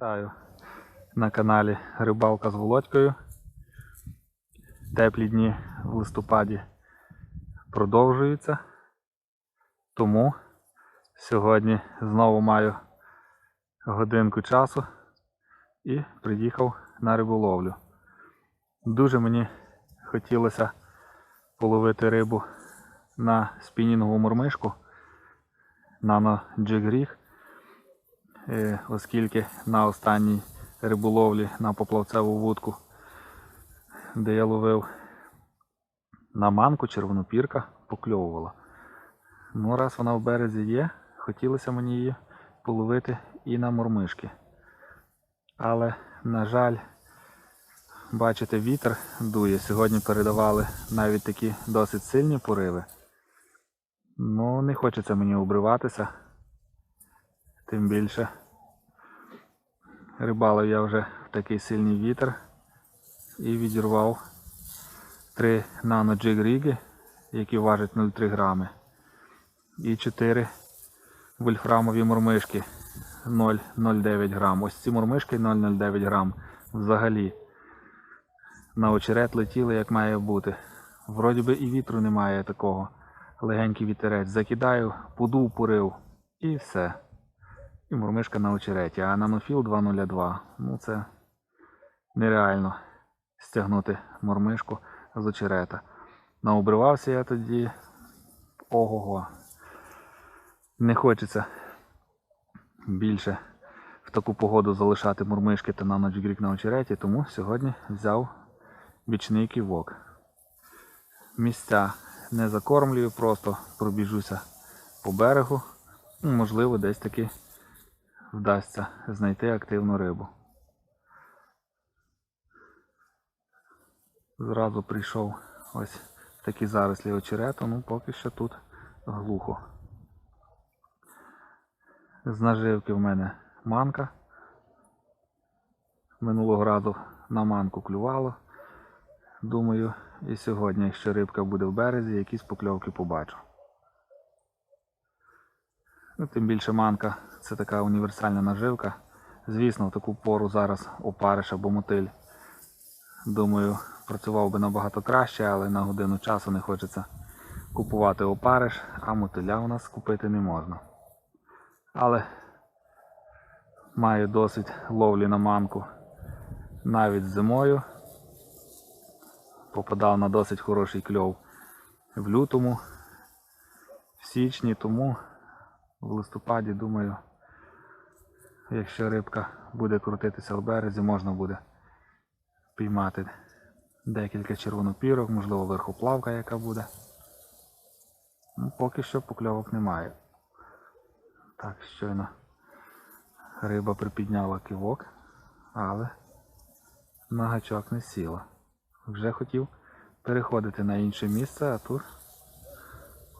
Вітаю на каналі Рибалка з Володькою. Теплі дні в листопаді продовжуються. Тому сьогодні знову маю годинку часу і приїхав на риболовлю. Дуже мені хотілося половити рибу на спінінгову мормишку Rig. Е, оскільки на останній риболовлі на поплавцеву вудку, де я ловив на манку червонопірка, покльовувала. Ну, раз вона в березі є, хотілося мені її половити і на мормишки. Але, на жаль, бачите, вітер дує. Сьогодні передавали навіть такі досить сильні пориви. Ну, не хочеться мені обриватися. Тим більше рибалив я вже в такий сильний вітер і відірвав три нано джиг-ріги, які важать 0,3 грами. І 4 вольфрамові мормишки 0,09 грам. Ось ці мормишки 0,09 грам взагалі на очерет летіли як має бути. Вроді би і вітру немає такого. Легенький вітерець. Закидаю, подув, порив і все. І мурмишка на очереті. А нанофіл 202. Ну це нереально стягнути мурмишку з очерета. Наобривався я тоді. Ого-го. Не хочеться більше в таку погоду залишати мурмишки та наноджгрік на очереті, тому сьогодні взяв бічний ківок. Місця не закормлюю, просто пробіжуся по берегу. Ну, Можливо, десь таки вдасться знайти активну рибу. Зразу прийшов ось такі зарослі очерету, ну поки що тут глухо. З наживки в мене манка. Минулого разу на манку клювало. Думаю, і сьогодні, якщо рибка буде в березі, якісь покльовки побачу. Ну, тим більше манка це така універсальна наживка. Звісно, в таку пору зараз опариш або мотиль. Думаю, працював би набагато краще, але на годину часу не хочеться купувати опариш, а мотиля у нас купити не можна. Але маю досить ловлі на манку навіть зимою. Попадав на досить хороший кльов в лютому, в січні, тому в листопаді, думаю, якщо рибка буде крутитися в березі, можна буде піймати декілька червонопірок, можливо верхоплавка яка буде. Ну, Поки що покльовок немає. Так, щойно риба припідняла кивок, але на гачок не сіла. Вже хотів переходити на інше місце, а тут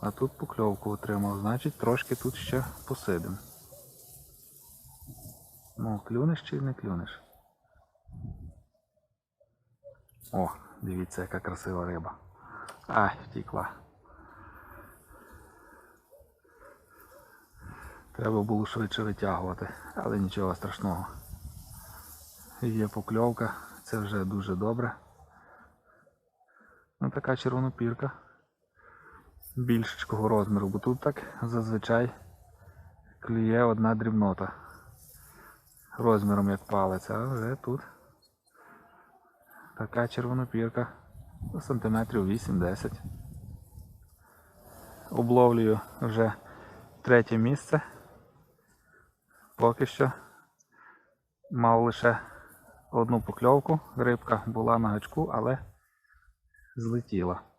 а тут покльовку отримав, значить трошки тут ще посидим. Ну, клюнеш чи не клюнеш? О, дивіться, яка красива риба. Ай, втікла. Треба було швидше витягувати, але нічого страшного. Є покльовка, це вже дуже добре. Ну така червонопірка більшого розміру, бо тут так зазвичай клює одна дрібнота розміром як палець, а вже тут така червонопірка сантиметрів 8-10. Обловлюю вже третє місце. Поки що мав лише одну покльовку, рибка була на гачку, але злетіла.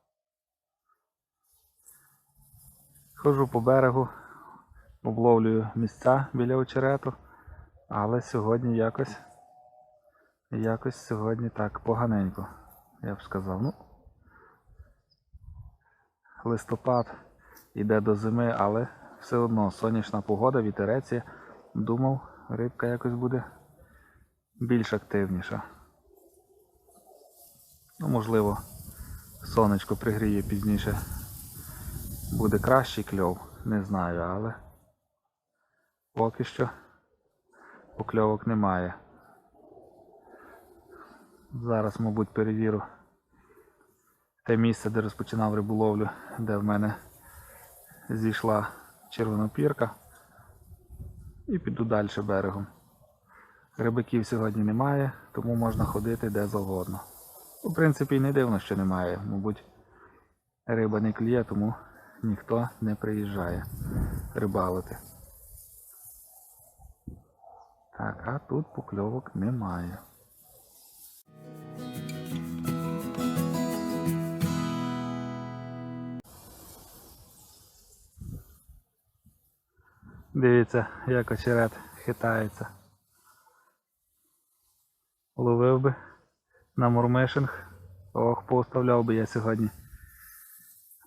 Ходжу по берегу, обловлюю місця біля очерету, але сьогодні якось якось сьогодні так поганенько, я б сказав. Ну, Листопад іде до зими, але все одно сонячна погода, вітерець. Думав, рибка якось буде більш активніша. Ну, можливо, сонечко пригріє пізніше. Буде кращий кльов, не знаю, але поки що покльовок немає. Зараз, мабуть, перевірю те місце, де розпочинав риболовлю, де в мене зійшла червонопірка. І піду далі берегом. Рибаків сьогодні немає, тому можна ходити де завгодно. В принципі, і не дивно, що немає. Мабуть, риба не кліє, тому ніхто не приїжджає рибалити. Так, а тут покльовок немає. Дивіться, як очерет хитається. Ловив би на мурмишинг. Ох, поставляв би я сьогодні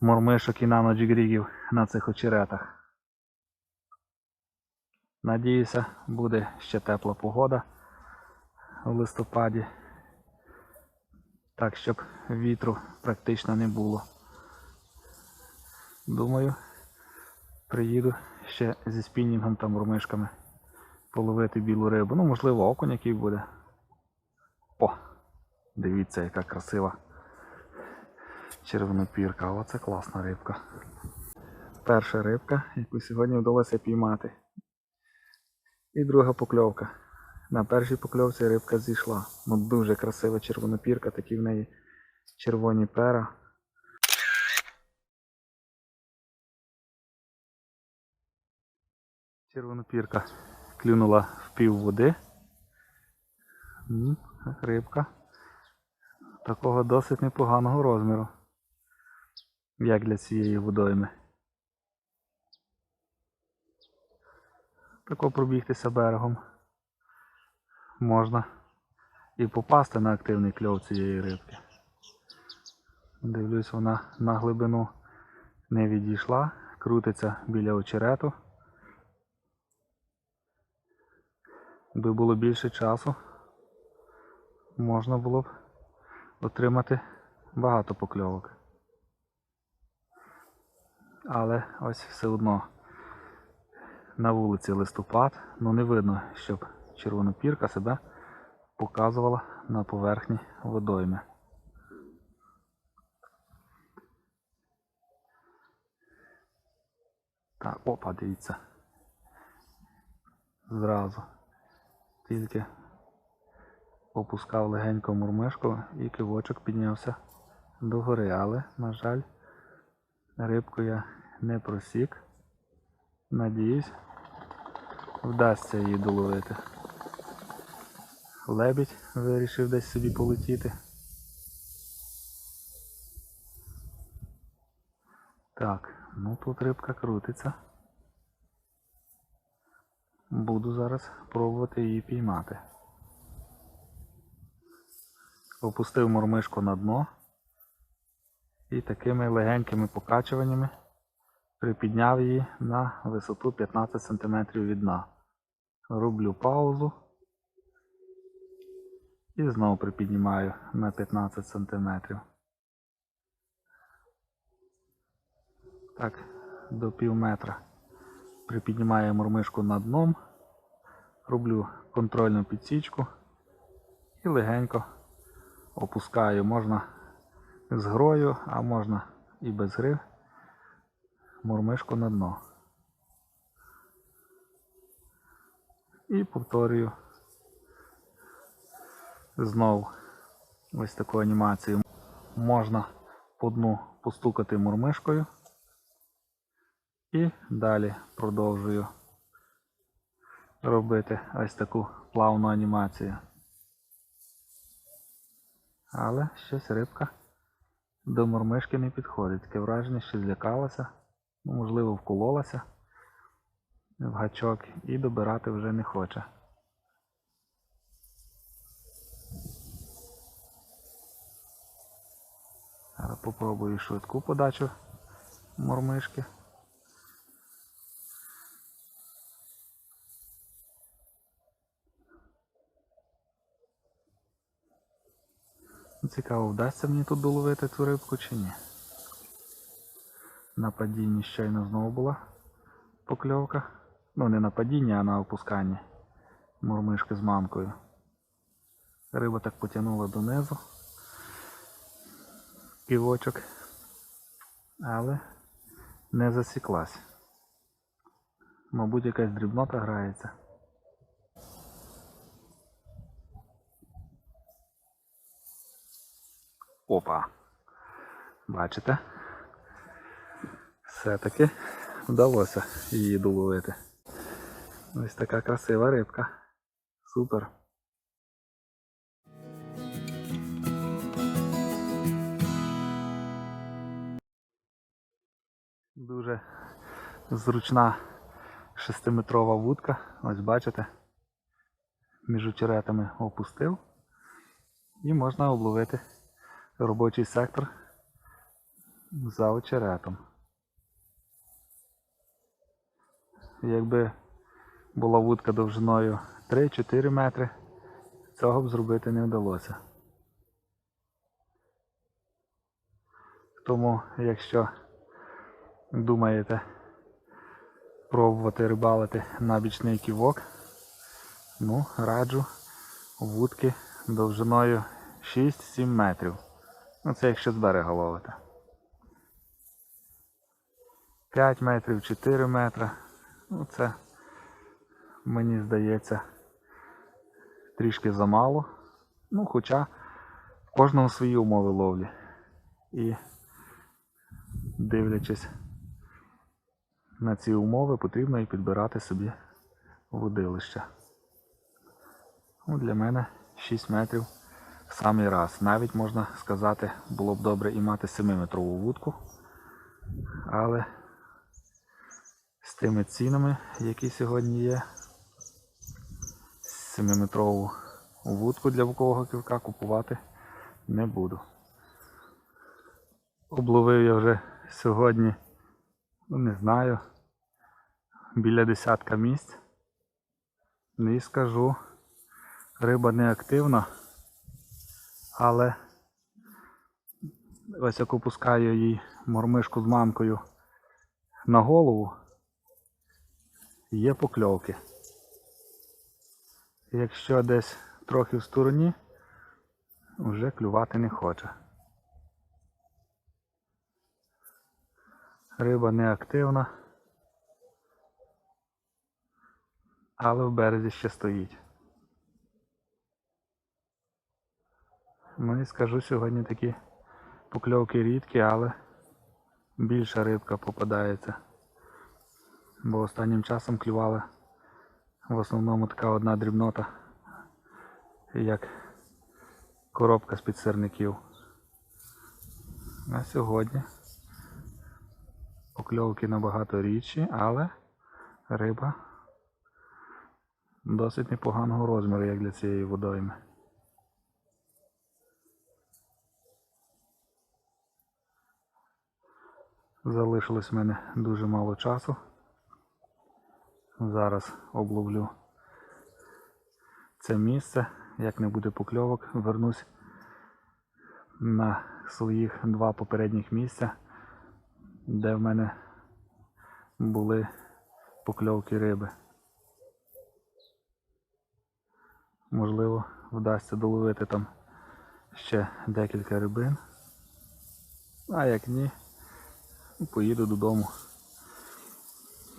мурмишок і наноджігрігів на цих очеретах. Надіюся, буде ще тепла погода в листопаді. Так, щоб вітру практично не було. Думаю, приїду ще зі спінінгом та мурмишками половити білу рибу. Ну, можливо, окунь який буде. О! Дивіться, яка красива червонопірка. Оце класна рибка. Перша рибка, яку сьогодні вдалося піймати. І друга покльовка. На першій покльовці рибка зійшла. Ну дуже красива червонопірка, такі в неї червоні пера. Червонопірка клюнула в пів води. Рибка такого досить непоганого розміру, як для цієї водойми. Тако пробігтися берегом можна і попасти на активний кльов цієї рибки. Дивлюсь, вона на глибину не відійшла, крутиться біля очерету. Би було більше часу, можна було б отримати багато покльовок. Але ось все одно на вулиці листопад, ну не видно, щоб червонопірка себе показувала на поверхні водойми. Так, опа, дивіться. Зразу. Тільки опускав легенько мурмишку і кивочок піднявся догори, але, на жаль, рибку я не просік. Надіюсь, вдасться її доловити. Лебідь вирішив десь собі полетіти. Так, ну тут рибка крутиться. Буду зараз пробувати її піймати. Опустив мормишку на дно і такими легенькими покачуваннями припідняв її на висоту 15 см від дна. Роблю паузу і знову припіднімаю на 15 см. Так, до пів метра. Припіднімаю мормишку над дном, роблю контрольну підсічку і легенько опускаю. Можна з грою, а можна і без гри мормишку на дно. І повторюю знову ось таку анімацію. Можна по дну постукати мормишкою. І далі продовжую робити ось таку плавну анімацію. Але щось рибка до мормишки не підходить. Таке враження, що злякалася, ну, можливо, вкололася в гачок і добирати вже не хоче. Зараз попробую швидку подачу мормишки. Цікаво, вдасться мені тут доловити цю рибку чи ні. На падінні щойно знову була покльовка. Ну не на падінні, а на опусканні. мурмишки з мамкою. Риба так потягнула донизу. Ківочок. Але не засіклась. Мабуть, якась дрібнота грається. Опа. Бачите? Все-таки вдалося її доловити. Ось така красива рибка. Супер. Дуже зручна шестиметрова вудка. Ось бачите. Між очеретами опустив. І можна обловити робочий сектор за очеретом. Якби була вудка довжиною 3-4 метри, цього б зробити не вдалося. Тому, якщо думаєте пробувати рибалити на бічний ківок, ну, раджу вудки довжиною 6-7 метрів. Ну це якщо з берега ловите. 5 метрів, 4 метри. Ну це мені здається трішки замало. Ну, хоча в кожного свої умови ловлі. І дивлячись на ці умови, потрібно і підбирати собі водилище. Ну, для мене 6 метрів в самий раз. Навіть можна сказати, було б добре і мати 7-метрову вудку. Але з тими цінами, які сьогодні є, 7-метрову вудку для букового ківка купувати не буду. Обловив я вже сьогодні, ну не знаю, біля десятка місць. І скажу, риба не активна, але ось як опускаю їй мормишку з мамкою на голову, є покльовки. Якщо десь трохи в стороні, вже клювати не хоче. Риба не активна, але в березі ще стоїть. Ну і скажу сьогодні такі покльовки рідкі, але більша рибка попадається. Бо останнім часом клювала в основному така одна дрібнота, як коробка з-під сирників. А сьогодні покльовки набагато рідші, але риба досить непоганого розміру, як для цієї водойми. Залишилось в мене дуже мало часу. Зараз обловлю це місце. Як не буде покльовок, вернусь на своїх два попередніх місця, де в мене були покльовки риби. Можливо, вдасться доловити там ще декілька рибин. А як ні, поїду додому.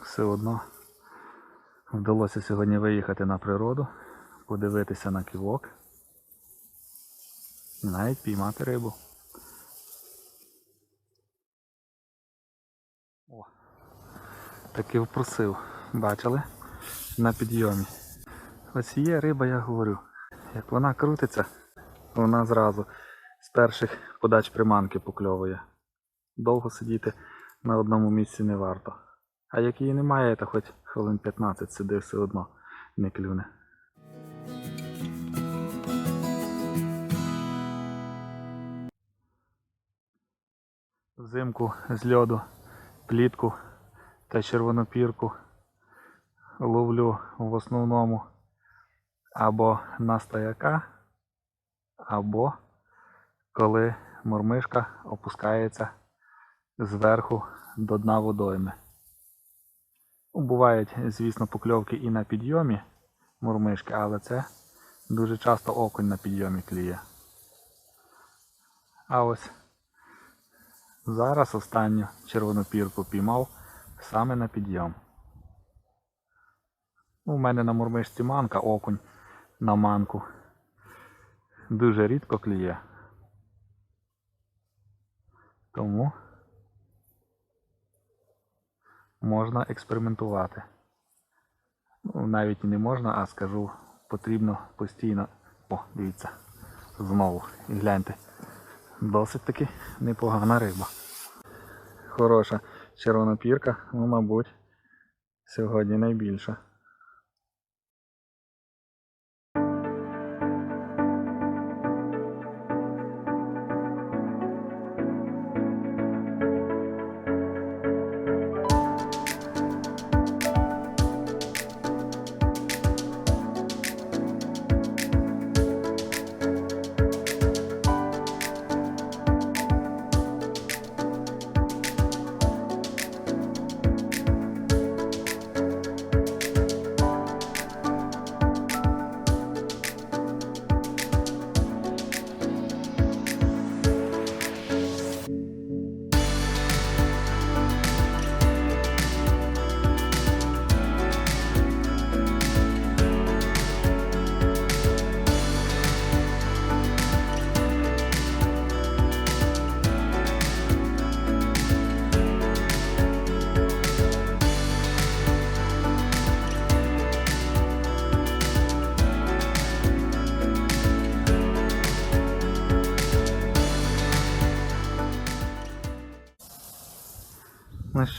Все одно вдалося сьогодні виїхати на природу, подивитися на ківок і навіть піймати рибу. О, таки впросив, бачили? На підйомі. Ось є риба, я говорю. Як вона крутиться, вона зразу з перших подач приманки покльовує. Довго сидіти на одному місці не варто. А як її немає, то хоч хвилин 15 сиди все одно не клюне. Взимку з льоду плітку та червонопірку ловлю в основному або на стояка, або коли мормишка опускається зверху до дна водойми. Ну, Бувають, звісно, покльовки і на підйомі, мурмишки, але це дуже часто окунь на підйомі кліє. А ось зараз останню червону пірку піймав саме на підйом. Ну, У мене на мурмишці манка, окунь на манку. Дуже рідко кліє. Тому можна експериментувати. Ну, навіть не можна, а скажу, потрібно постійно. О, дивіться, знову. І гляньте. Досить таки непогана риба. Хороша червона пірка, ну, мабуть, сьогодні найбільша.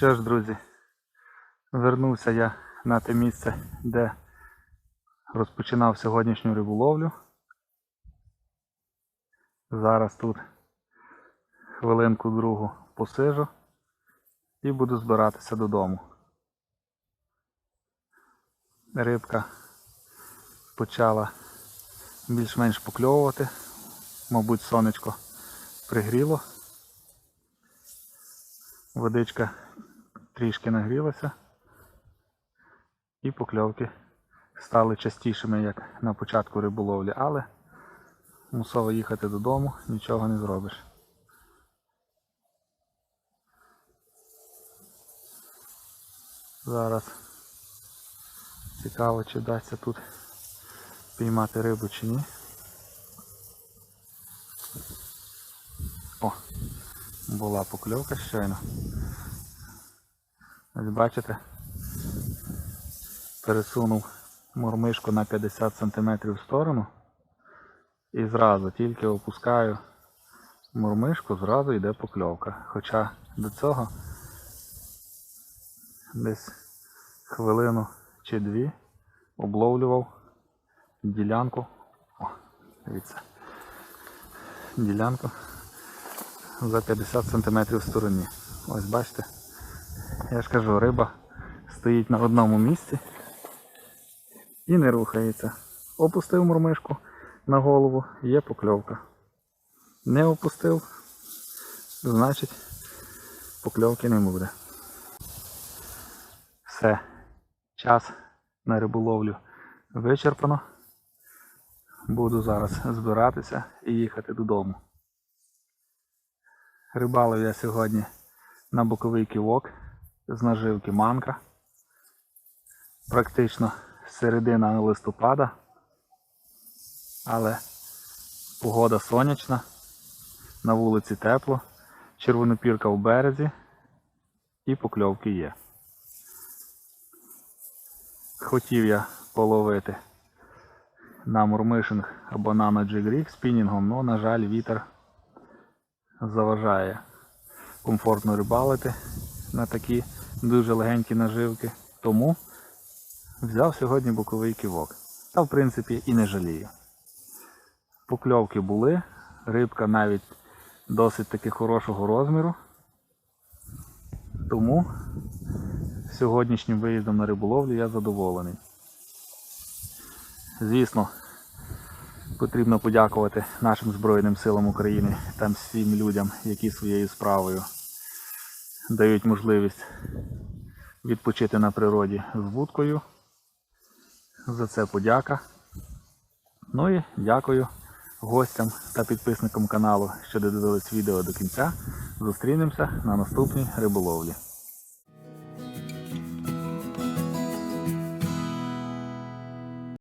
Що ж, друзі, вернувся я на те місце, де розпочинав сьогоднішню риболовлю. Зараз тут хвилинку другу посижу і буду збиратися додому. Рибка почала більш-менш покльовувати, мабуть, сонечко пригріло. Водичка трішки нагрілася і покльовки стали частішими, як на початку риболовлі, але мусово їхати додому, нічого не зробиш. Зараз цікаво, чи вдасться тут піймати рибу чи ні. О, була покльовка щойно. Ось бачите, пересунув мормишку на 50 см в сторону і зразу тільки опускаю мормишку, зразу йде покльовка. Хоча до цього десь хвилину чи дві обловлював ділянку. О, дивіться. Ділянку за 50 см в стороні. Ось бачите. Я ж кажу, риба стоїть на одному місці і не рухається. Опустив мурмишку на голову, є покльовка. Не опустив, значить покльовки не буде. Все. Час на риболовлю вичерпано. Буду зараз збиратися і їхати додому. Рибалив я сьогодні на боковий ківок з наживки манка. Практично середина листопада. Але погода сонячна, на вулиці тепло, червонопірка в березі і покльовки є. Хотів я половити на мурмишинг або на наджигрік спінінгом, але, на жаль, вітер заважає комфортно рибалити на такі дуже легенькі наживки. Тому взяв сьогодні боковий ківок. Та в принципі і не жалію. Покльовки були, рибка навіть досить таки хорошого розміру. Тому сьогоднішнім виїздом на риболовлю я задоволений. Звісно, потрібно подякувати нашим Збройним силам України та всім людям, які своєю справою дають можливість відпочити на природі з вудкою. За це подяка. Ну і дякую гостям та підписникам каналу, що додивились відео до кінця. Зустрінемося на наступній риболовлі.